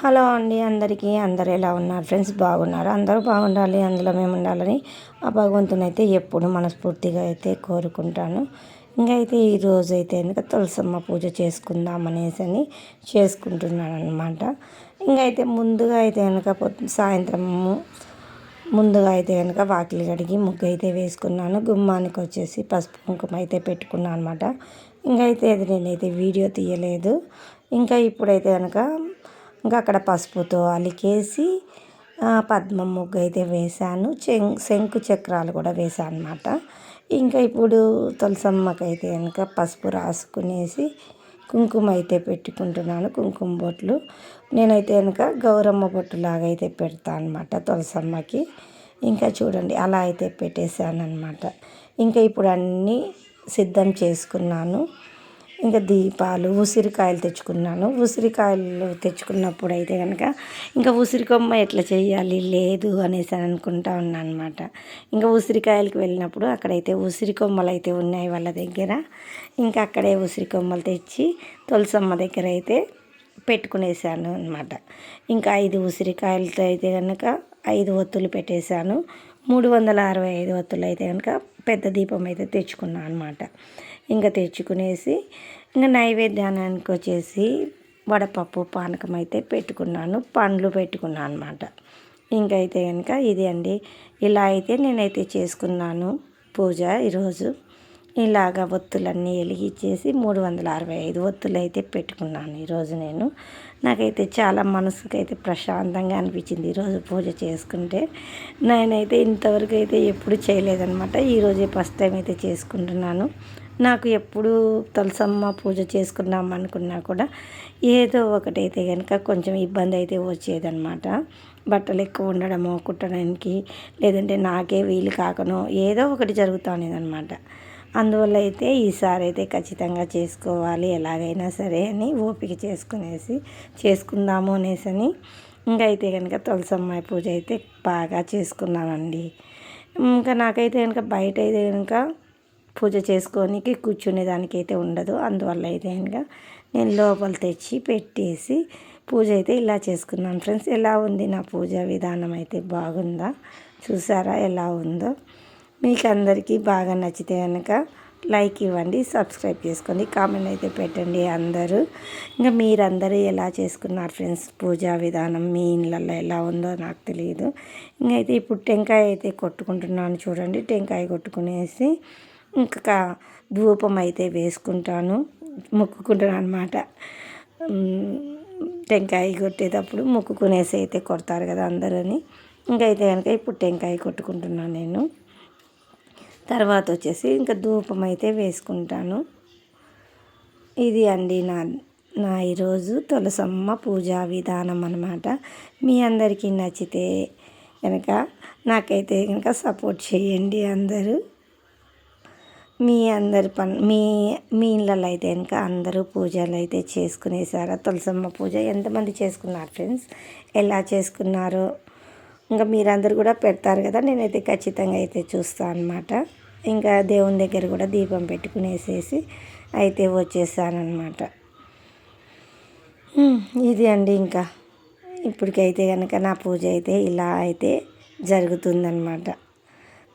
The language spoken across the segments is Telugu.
హలో అండి అందరికీ. అందరు ఎలా ఉన్నారు? ఫ్రెండ్స్ బాగున్నారు? అందరూ బాగుండాలి. అందులో మేము ఉండాలని ఆ భగవంతుని అయితే ఎప్పుడు మనస్ఫూర్తిగా అయితే కోరుకుంటాను. ఇంకా అయితే ఈరోజు అయితే కనుక తులసమ్మ పూజ చేసుకుందాం అనేసి అని చేసుకుంటున్నాను అనమాట ఇంకా అయితే ముందుగా అయితే కనుక సాయంత్రము ముందుగా అయితే కనుక వాకిలి కడిగి ముగ్గు అయితే వేసుకున్నాను. గుమ్మానికి వచ్చేసి పసుపు కుంకుమ అయితే పెట్టుకున్నాను అనమాట ఇంకా అయితే అది నేనైతే వీడియో తీయలేదు. ఇంకా ఇప్పుడైతే కనుక ఇంకా అక్కడ పసుపుతో అలికేసి పద్మం ముగ్గు అయితే వేశాను. శంకు చక్రాలు కూడా వేశాను అనమాట ఇంకా ఇప్పుడు తులసమ్మకి అయితే కనుక పసుపు రాసుకునేసి కుంకుమ అయితే పెట్టుకుంటున్నాను. కుంకుమ బొట్లు. నేనైతే కనుక గౌరమ్మ బొట్టులాగా అయితే పెడతాను అనమాట తులసమ్మకి. ఇంకా చూడండి అలా అయితే పెట్టేశాను అనమాట ఇంకా ఇప్పుడు అన్నీ సిద్ధం చేసుకున్నాను. ఇంకా దీపాలు ఉసిరికాయలు తెచ్చుకున్నాను. ఉసిరికాయలు తెచ్చుకున్నప్పుడు అయితే కనుక ఇంకా ఉసిరికొమ్మ ఎట్లా చేయాలి లేదు అనేసి అనుకుంటా ఉన్నాను అనమాట ఇంకా ఉసిరికాయలకు వెళ్ళినప్పుడు అక్కడైతే ఉసిరి కొమ్మలు అయితే ఉన్నాయి వాళ్ళ దగ్గర. ఇంకా అక్కడే ఉసిరి కొమ్మలు తెచ్చి తులసమ్మ దగ్గర అయితే పెట్టుకునేసాను అనమాట ఇంకా ఐదు ఉసిరికాయలతో అయితే కనుక ఐదు ఒత్తులు పెట్టేశాను. మూడు వందల అరవై ఐదు ఒత్తులు అయితే కనుక పెద్ద దీపం అయితే తెచ్చుకున్నాను అనమాట ఇంకా తెచ్చుకునేసి ఇంకా నైవేద్యానికి వచ్చేసి వడపప్పు పానకం అయితే పెట్టుకున్నాను పండ్లు పెట్టుకున్నాను అనమాట ఇంకైతే కనుక ఇది అండి. ఇలా అయితే నేనైతే చేసుకున్నాను పూజ ఈరోజు. ఇలాగ ఒత్తులన్నీ వెలిగించేసి మూడు వందల అరవై ఐదు ఒత్తులు అయితే పెట్టుకున్నాను ఈరోజు నేను. నాకైతే చాలా మనసుకు అయితే ప్రశాంతంగా అనిపించింది ఈరోజు పూజ చేసుకుంటే. నేనైతే ఇంతవరకు అయితే ఎప్పుడు చేయలేదనమాట ఈరోజే ఫస్ట్ టైం అయితే చేసుకుంటున్నాను. నాకు ఎప్పుడు తులసమ్మ పూజ చేసుకున్నాం అనుకున్నా కూడా ఏదో ఒకటైతే కనుక కొంచెం ఇబ్బంది అయితే వచ్చేదనమాట బట్టలు ఎక్కువ ఉండడమో కుట్టడానికి లేదంటే నాకే వీలు కాకనో ఏదో ఒకటి జరుగుతూ ఉండేదన్నమాట. అందువల్ల అయితే ఈసారి అయితే ఖచ్చితంగా చేసుకోవాలి ఎలాగైనా సరే అని ఓపిక చేసుకునేసి చేసుకుందాము అనేసి అని ఇంకా అయితే కనుక తులసమ్మాయి పూజ అయితే బాగా చేసుకున్నానండి ఇంకా నాకైతే కనుక బయట అయితే కనుక పూజ చేసుకోనికి కూర్చునేదానికి అయితే ఉండదు. అందువల్ల అయితే కనుక నేను లోపల తెచ్చి పెట్టేసి పూజ అయితే ఇలా చేసుకున్నాను. ఫ్రెండ్స్ ఎలా ఉంది నా పూజ విధానం అయితే బాగుందా? చూసారా? ఎలా ఉందో? మీకు అందరికీ బాగా నచ్చితే కనుక లైక్ ఇవ్వండి సబ్స్క్రైబ్ చేసుకోండి కామెంట్ అయితే పెట్టండి అందరూ. ఇంకా మీరందరూ ఎలా చేసుకున్నారు ఫ్రెండ్స్ పూజా విధానం మీ ఇళ్ళల్లో ఎలా ఉందో నాకు తెలియదు ఇంకైతే ఇప్పుడు టెంకాయ అయితే కొట్టుకుంటున్నాను చూడండి టెంకాయ కొట్టుకునేసి ఇంకా ధూపం అయితే వేసుకుంటాను మొక్కుకుంటాను అనమాట టెంకాయ కొట్టేటప్పుడు మొక్కుకునేసి అయితే కొడతారు కదా అందరూని. ఇంకైతే కనుక ఇప్పుడు టెంకాయ కొట్టుకుంటున్నాను నేను. తర్వాత వచ్చేసి ఇంకా ధూపం అయితే వేసుకుంటాను. ఇది అండి నా నా ఈరోజు తులసమ్మ పూజా విధానం అనమాట మీ అందరికీ నచ్చితే కనుక నాకైతే కనుక సపోర్ట్ చేయండి అందరూ. మీ అందరి పని మీ మీ ఇళ్ళలో అయితే కనుక అందరూ పూజలు అయితే చేసుకునేసారా? తులసమ్మ పూజ ఎంతమంది చేసుకున్నారు ఫ్రెండ్స్? ఎలా చేసుకున్నారో? ఇంకా మీరందరూ కూడా పెడతారు కదా? నేనైతే ఖచ్చితంగా అయితే చూస్తాను అనమాట ఇంకా దేవుని దగ్గర కూడా దీపం పెట్టుకునేసేసి అయితే వచ్చేసానమాట ఇది అండి ఇంకా. ఇప్పటికైతే కనుక నా పూజ అయితే ఇలా అయితే జరుగుతుందనమాట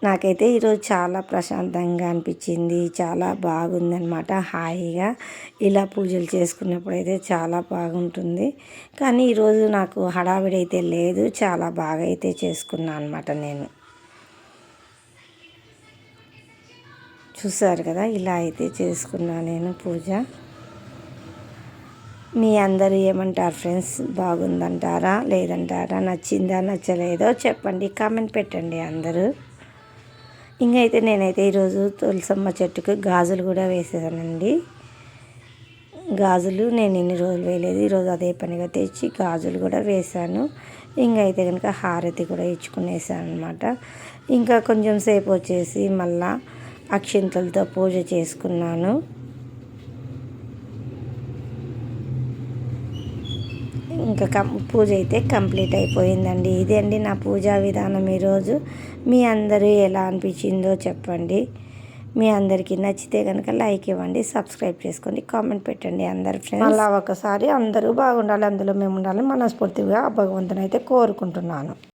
నాకైతే ఈరోజు చాలా ప్రశాంతంగా అనిపించింది చాలా బాగుందనమాట హాయిగా ఇలా పూజలు చేసుకున్నప్పుడు అయితే చాలా బాగుంటుంది. కానీ ఈరోజు నాకు హడావిడి అయితే లేదు చాలా బాగా అయితే చేసుకున్నాను అనమాట నేను. చూసారు కదా ఇలా అయితే చేసుకున్నా నేను పూజ. మీ అందరూ ఏమంటారు ఫ్రెండ్స్? బాగుందంటారా? లేదంటారా? నచ్చిందా? నచ్చలేదో చెప్పండి కామెంట్ పెట్టండి అందరూ. ఇంకైతే నేనైతే ఈరోజు తులసమ్మ చెట్టుకు గాజులు కూడా వేసేసానండి. గాజులు నేను ఇన్ని రోజులు వేయలేదు ఈరోజు అదే పనిగా తెచ్చి గాజులు కూడా వేశాను. ఇంకైతే కనుక హారతి కూడా ఇచ్చుకునేసాను అనమాట ఇంకా కొంచెం సేపు వచ్చేసి మళ్ళా అక్షింతలతో పూజ చేసుకున్నాను. ఇంకా కం పూజ అయితే కంప్లీట్ అయిపోయిందండి. ఇదే అండి నా పూజా విధానం ఈరోజు. మీ అందరూ ఎలా అనిపించిందో చెప్పండి. మీ అందరికీ నచ్చితే కనుక లైక్ ఇవ్వండి సబ్స్క్రైబ్ చేసుకోండి కామెంట్ పెట్టండి అందరు ఫ్రెండ్స్. అలా ఒకసారి అందరూ బాగుండాలి అందులో మేము ఉండాలి మనస్ఫూర్తిగా ఆ భగవంతుని అయితే కోరుకుంటున్నాను.